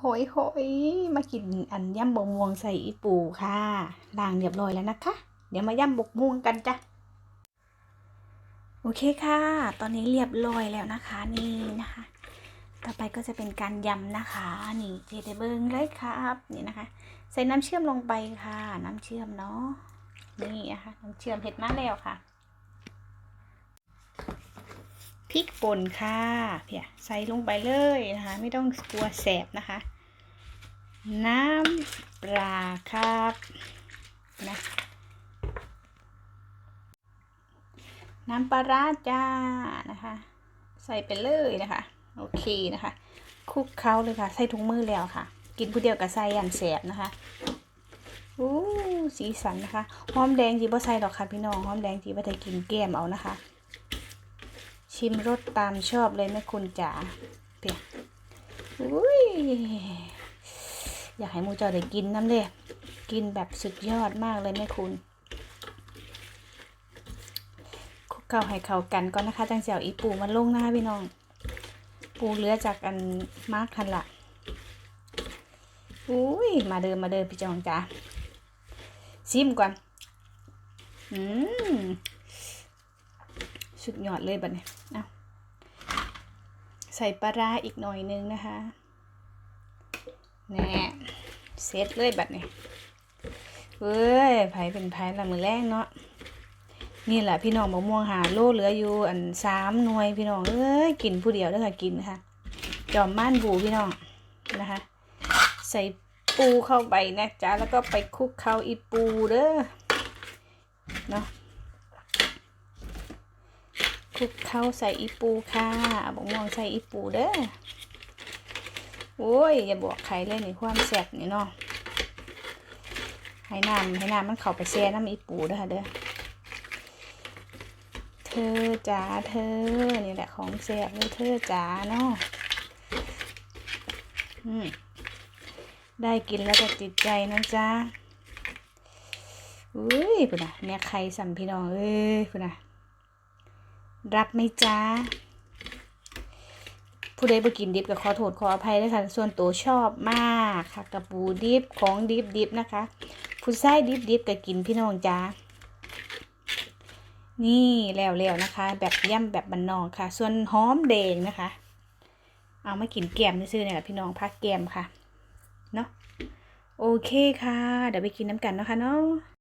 โหยโหยมากินอันยำบกม่วงใส่อีปูค่ะล้างเรียบร้อยแล้วนะคะ เดี๋ยวมายำบกม่วงกันจ้ะโอเคค่ะ ตอนนี้เรียบร้อยแล้วนะคะนี่นะคะ ต่อไปก็จะเป็นการยำนะคะ นี่เจเดเบิงเลยครับนี่นะคะ ใส่น้ำเชื่อมลงไปค่ะ น้ำเชื่อมเนาะนี่นะคะน้ำเชื่อมเผ็ดมากแล้วค่ะ พริกป่นค่ะเพียใส่ลงไปเลยนะคะ ไม่ต้องกลัวแสบนะคะ น้ำปลาครับนะน้ำปลาร้าจ้านะคะ ใส่ไปเลยนะคะ โอเคนะคะคลุกเคล้าเลยค่ะ ใส่ถุงมือแล้วค่ะ กินผู้เดียวกับใส่ยันแสบนะคะอู้สีสันนะคะหอมแดงจีบ่ใส่หรอกค่ะพี่น้องหอมแดงจีบ่ได้กินแก้มเอานะคะ ชิมรสตามชอบเลยแม่คุณจ๋าเปียอุ้ยอยากให้มูจอได้กินน้ำเลยกินแบบสุดยอดมากเลยแม่คุณคุกเข้าให้เข้ากันก่อนนะคะจังเสียวอีปูมันลงนะคะพี่น้อง ปูเลือจากอันมากคันละอุ้ยมาเดินมาเดินพี่จองจ๋าซิมก่อนอืม สุดยอดเลยบัดนี้เอาใส่ปลาร้าอีกหน่อยนึงนะคะแน่เซตเลยบัดนี้เว้ยไผเป็นไผละมือแรงเนาะนี่แหละพี่น้องมะม่วงหาโลเหลืออยู่อันสามหน่วยพี่น้องเอ้ยกินผู้เดียวเด้อค่ะกินนะคะจอมม่านบูพี่น้องนะคะ ใส่ปูเข้าไปนะจ๊ะแล้วก็ไปคลุกเข้าอีปูเด้อเนาะ คลุกเข้าใส่อีปูค่ะบอกมองใส่อีปูเด้อโอ้ยอย่าบอกใครเลยในความแซ่บนี่เนาะให้น้ำให้น้ำมันเข้าไปแช่น้ำอีปูด้อค่ะเด้อเธอจ๋าเธอนี่แหละของแซ่บเลยเธอจ๋าเนาะอืมได้กินแล้วก็ติดใจนะจ๊ะอุ้ยพุ่นน่ะแม่ใครสัมพี่น้องเอ้ยพุ่นนะ รับไหมจ้าผู้ใดบ่กินดิบก็ขอโทษขออภัยด้วยค่ะ ส่วนตัวชอบมากค่ะกับปูดิบของดิบดิบนะคะ ผู้ใชายดิบดิบก็กินพี่น้องจ้านี่แล้วแล้วนะคะ แบบย่ำแบบบันนองค่ะ ส่วนหอมแดงนะคะ เอามากินแกมซื้อเนี่ยแหละพี่น้องพักแกมค่ะเนาะโอเคค่ะ เดี๋ยวไปกินน้ำกันนะคะเนาะ